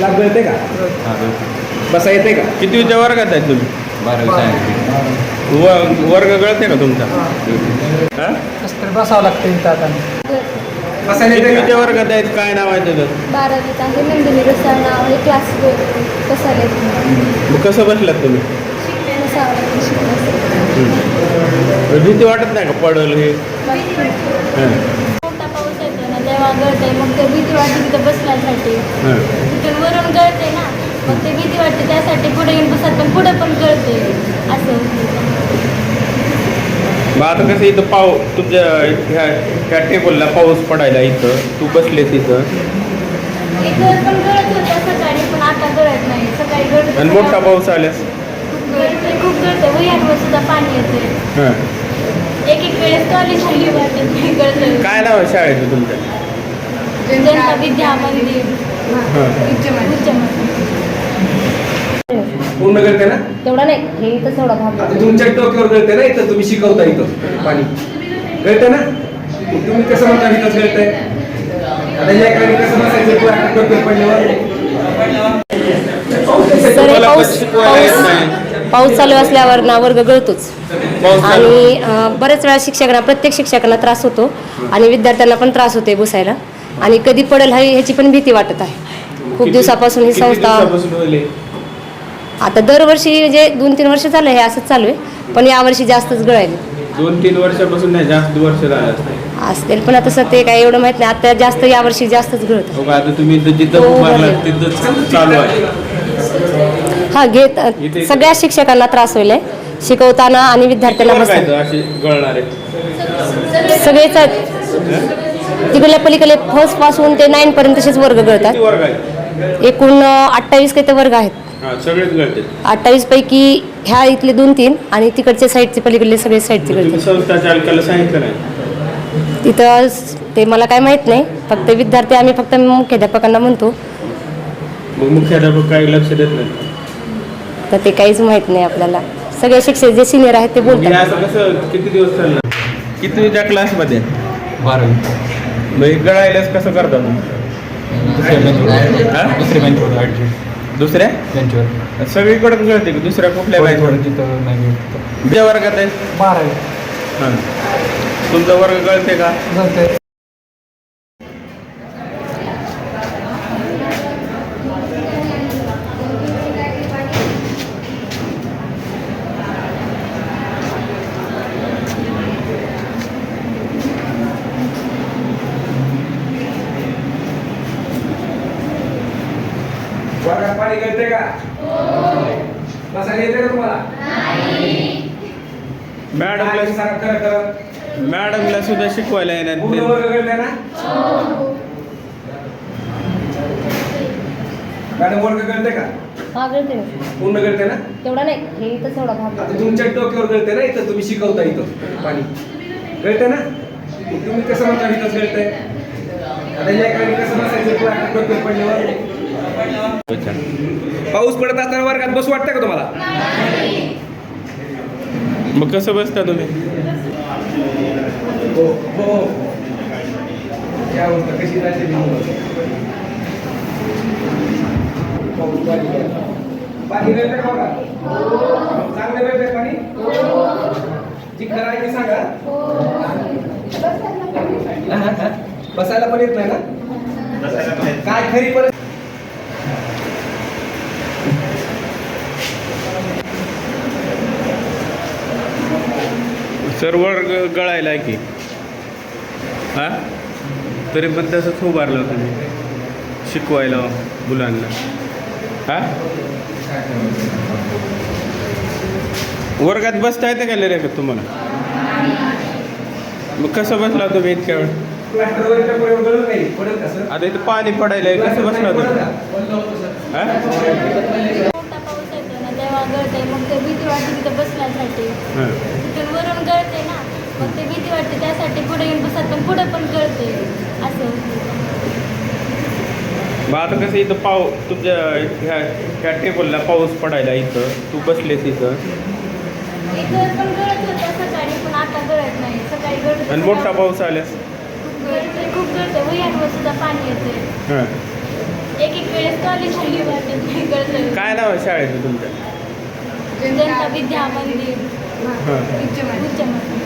Slab गळते का? बसा येते का? कितवीच्या वर्गात आहे तुम्ही? बारावी व वर्ग गळते का तुमचा? हा? बसावं लागतं इथं आता. बसायला येते कितवीच्या का? वर्गात आहेत? काय नाव आहे त्याचं? बारावीत आहे नंदिनी रसाळ नाव आहे क्लास बसायला येते. मग कसं बसलात तुम्ही. भीती वाटत नाही का पडल हे. गळते मग ते भीती वाटते तिथं बसण्यासाठी. तिथून वरून गळते ना मग ते भीती वाटते त्यासाठी पुढे येऊन बसत पण पुढे पण गळते असं. मग आता कसं इथं पाऊ तुमच्या ह्या ह्या टेबलला पाऊस पडायला इथं तू बसले तिथं. इथं पण गळत होतं सकाळी पण आता गळत नाही सकाळी गळत आणि मोठा पाऊस आल्यास? खूप गळते खूप गळते वह्यांवर सुद्धा पाणी येते. एक एक वेळेस कॉलेज हल्ली वाटत नाही गळतं. काय नाव आहे शाळेचं तुमच्या जनता विद्या मंदिर. उच्च मंदिर पूर्ण गळते ना? तेवढा नाही हे इथं एवढा भाग आता तुमच्या डोक्यावर गळते ना इथं तुम्ही शिकवता इथं पाणी. गळते ना? तुम्ही कसं म्हणता इथंच गळतंय? आता या ठिकाणी कसं बसायचं? तू आता डोक्यावर पडल्यावर. सर मला पाऊस. पाऊस पाऊस चालू असल्यावर ना वर्ग गळतोच. आणि बऱ्याच वेळा शिक्षकांना प्रत्येक शिक्षकांना त्रास होतो आणि विद्यार्थ्यांना पण त्रास होते बसायला. आणि कधी पडेल हा ह्याची पण भीती वाटत आहे. खूप दिवसापासून ही संस्था? आता दरवर्षी म्हणजे दोन तीन वर्ष झालं हे असंच चालू आहे पण यावर्षी जास्तच गळायले दोन तीन वर्षापासून नाही जास्त वर्ष असतील पण आता सध्या काय एवढं माहीत नाही. आता जास्त यावर्षी जास्तच गळत हो का, आता तुम्ही इथं जिथं हो. तिथं चालू आहे. हा घेत सगळ्या शिक्षकांना त्रास होईल शिकवताना आणि विद्यार्थ्यांना गळणारे? सगळेच आहेत. तिकडल्या पलीकडे फर्स्टपासून ते नाईन वर्ग गळतात. किती वर्ग आहेत? एकूण अठ्ठावीस काही ते वर्ग आहेत. हा सगळेच गळते अठ्ठावीस पैकी ह्या इथले दोन तीन आणि तिकडच्या साईडचे पलीकडले सगळे साईडचे तुम्ही गळतात. संस्था चालकाला सांगितलं नाही. तिथं स- ते मला काय माहीत नाही. फक्त विद्यार्थी आम्ही फक्त मुख्याध्यापकांना म्हणतो. मग मुख्याध्यापक काही लक्ष देत नाही तर ते काहीच माहीत नाही आपल्याला. सगळे शिक्षक जे सिनियर आहेत ते मग हे बोलतात. असं कसं किती दिवस चालणार? कितवीच्या क्लासमध्ये बारावी. मग गळायलाच कसं करता तुम्ही दुसऱ्या? दुसऱ्या ॲडजस्ट सगळीकडे गळते की दुसऱ्या कुठल्या थोडं बँक थोडं तिथं नाही वर्गात आहे बारावी हां. तुमचा वर्ग गळते का वर्गात पाणी गळते का? बसायला येते का तुम्हाला? मॅडमला सुद्धा शिकवायला येणार मॅडम वर्ग गळते का? हा. पूर्ण गळते ना? तेवढा नाही हे इथं भाग आता तुमच्या डोक्यावर गळते ना इथं तुम्ही शिकवता इथं पाणी. गळते ना? तुम्ही कसं म्हणता इथंच गळतंय आता या ठिकाणी कसं बसायचं? डोक्यावर पडल्यावर. पाऊस पडत असताना वर्गात बसू वाटतं का तुम्हाला? मग कसं बसता तुम्ही? हो हो पाणी बघा. चांगलं पाणी? सांगा. हा, हा. बसायला पण येत नाही ना? काय खरी परिस्थिती सर वर्ग गळायला आहे की. हा? तरी पण तसंच उभारलं तुम्ही शिकवायला मुलांना. हा? वर्गात बसता येते का रे तुम्हाला? मग कसं बसला तुम्ही इतक्या वेळ? का आता इथं पाणी पडायला कसं बसला तुम्ही हा. तेव्हा गळते ना. मग ते भीती वाटते त्यासाठी पुढे येऊन बसत पण पुढे पण गळते असं. मग आता कसं इथं पाऊ तुमच्या ह्या ह्या टेबलला पाऊस पडायला इथं. तू बसले तिथं इथं पण गळत होतं सकाळी पण आता गळत नाही. सकाळी गळत आणि मोठा पाऊस आल्यास? खूप गळते खूप गळते वह्यांवर सुद्धा पाणी येते हां. एक एक वेळेस कॉलेज खाली वाटत नाही काय नाव आहे शाळेचं तुमच्या जनता विद्या मंदिर. 嗯，一千万，